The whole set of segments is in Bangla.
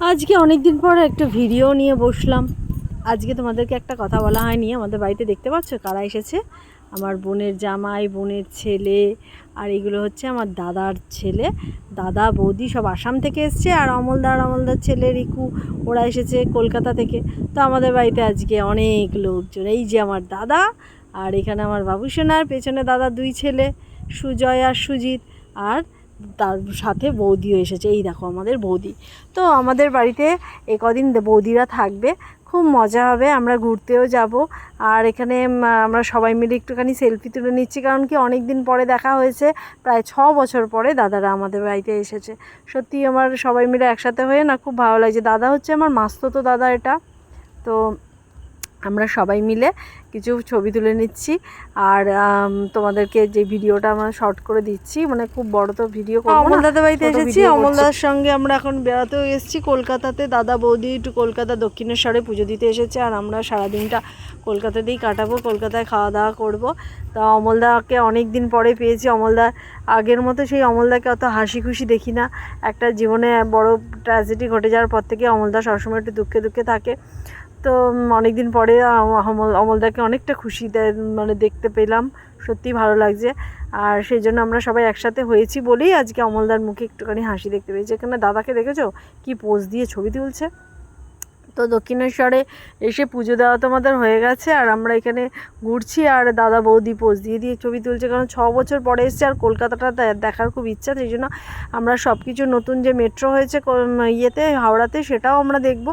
আজকে অনেক দিন পর একটা ভিডিও নিয়ে বসলাম। আজকে তোমাদেরকে একটা কথা বলা হয়নি। আমাদের বাড়িতে দেখতে পাচ্ছ কারা এসেছে? আমার বোনের জামাই, বোনের ছেলে, আর এগুলো হচ্ছে আমার দাদার ছেলে। দাদা, বৌদি সব আসাম থেকে এসছে, আর অমলদার অমলদার ছেলে, রিকু, ওরা এসেছে কলকাতা থেকে। তো আমাদের বাড়িতে আজকে অনেক লোকজন। এই যে আমার দাদা, আর এখানে আমার বাবুসোনার পেছনে দাদা দুই ছেলে, সুজয় আর সুজিত। আর তার সাথে বৌদিও এসেছে। এই দেখো আমাদের বৌদি। তো আমাদের বাড়িতে এ কদিন বৌদিরা থাকবে। খুব মজা হবে, আমরা ঘুরতেও যাব। আর এখানে আমরা সবাই মিলে একটুখানি সেলফি তুলে নিচ্ছি। কারণ কি অনেক দিন পরে দেখা হয়েছে, প্রায় ছ বছর পরে দাদারা আমাদের বাড়িতে এসেছে। সত্যি আমার সবাই মিলে একসাথে হয়ে না খুব ভালো লাগছে। দাদা হচ্ছে আমার মাস্ততো দাদা এটা। তো আমরা সবাই মিলে কিছু ছবি তুলে নিচ্ছি। আর তোমাদেরকে যে ভিডিওটা আমরা শর্ট করে দিচ্ছি মানে খুব বড় তো ভিডিও অমল দাদা বাড়িতে এসেছি। অমল। দাদার সঙ্গে আমরা এখন বেড়াতেও এসেছি। কলকাতাতে দাদা বৌদি একটু কলকাতা দক্ষিণেশ্বরে পুজো দিতে এসেছে আর আমরা সারাদিনটা কলকাতাতেই কাটাবো কলকাতায় খাওয়া দাওয়া করব। তা অমলদাকে অনেক দিন পরে পেয়েছি। অমলদা আগের মতো সেই অমলদাকে অত হাসি খুশি দেখি না। একটা জীবনে বড় ট্র্যাজেডি ঘটে যাওয়ার পর থেকে অমলদা সবসময় একটু দুঃখে দুঃখে থাকে। তো অনেক দিন পরে অমল, অমলদাকে অনেকটা খুশি দে- মানে দেখতে পেলাম। সত্যি ভালো লাগছে। আর সেই জন্য আমরা সবাই একসাথে হয়েছি বলেই আজকে অমলদার মুখে একটুখানি হাসি দেখতে পেয়েছি। এখানে দাদাকে দেখেছ? কি পোজ দিয়ে ছবি তুলছে? তো দক্ষিণেশ্বরে এসে পুজো দেওয়া তো আমাদের হয়ে গেছে, আর আমরা এখানে ঘুরছি, আর দাদা বৌদি পোজ দিয়ে দিয়ে ছবি তুলছে, কারণ ছ বছর পরে এসছে, আর কলকাতাটা দেখার খুব ইচ্ছা, সেই জন্য আমরা সব কিছু নতুন যে মেট্রো হয়েছে ইয়েতে, হাওড়াতে, সেটাও আমরা দেখব।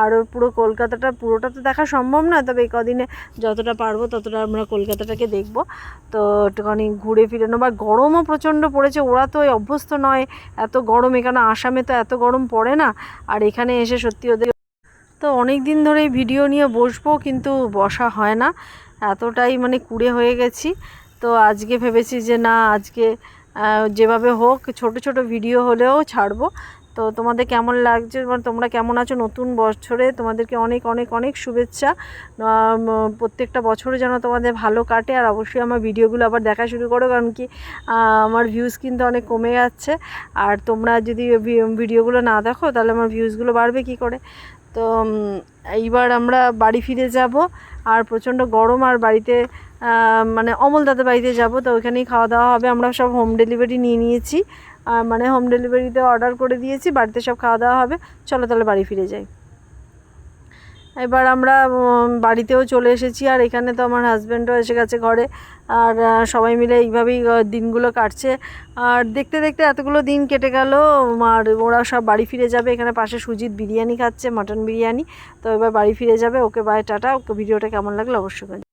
আর পুরো কলকাতাটা, পুরোটা তো দেখা সম্ভব না তবে এই কদিনে যতটা পারব, ততটা আমরা কলকাতাটাকে দেখব। তো একটুখানি ঘুরে ফিরে নেব, আর গরমও প্রচণ্ড পড়েছে, ওরা তো অভ্যস্ত নয়, এত গরম, এখানে আসামে তো এত গরম পড়ে না, আর এখানে এসে সত্যি ওদের তো অনেক দিন ধরেই ভিডিও নিয়ে বসবো, কিন্তু বসা হয় না। এতটাই মানে কুড়ে হয়ে গেছি। তো আজকে ভেবেছি যে না, আজকে যেভাবে হোক ছোট ছোট ভিডিও হলেও ছাড়বো। তো তোমাদের কেমন লাগছে? মানে তোমরা কেমন আছো নতুন বছরে? তোমাদেরকে অনেক অনেক অনেক শুভেচ্ছা। প্রত্যেকটা বছরে যেন তোমাদের ভালো কাটে। আর অবশ্যই আমার ভিডিওগুলো আবার দেখা শুরু করো, কারণ কি আমার ভিউজ কিন্তু অনেক কমে যাচ্ছে। আর তোমরা যদি ভিডিওগুলো না দেখো, তাহলে আমার ভিউজগুলো বাড়বে কি করে? তো এইবার আমরা বাড়ি ফিরে যাব, আর প্রচণ্ড গরম আর বাড়িতে মানে অমল দাদা বাড়িতে যাব, তো ওইখানেই খাওয়া দাওয়া হবে। আমরা সব হোম ডেলিভারি নিয়ে নিয়েছি মানে হোম ডেলিভারিতে অর্ডার করে দিয়েছি, বাড়িতে সব খাওয়া দাওয়া হবে। চলো তাহলে বাড়ি ফিরে যাই। এবার আমরা বাড়িতেও চলে এসেছি আর এখানে তো আমার হাজব্যান্ডও এসে গেছে ঘরে। আর সবাই মিলে এইভাবেই দিনগুলো কাটছে। আর দেখতে দেখতে এতগুলো দিন কেটে গেল আর ওরা সব বাড়ি ফিরে যাবে। এখানে পাশে সুজিত বিরিয়ানি খাচ্ছে মটন বিরিয়ানি। তো এবার বাড়ি ফিরে যাবে। Okay bye tata. ওকে ভিডিওটা কেমন লাগল অবশ্যই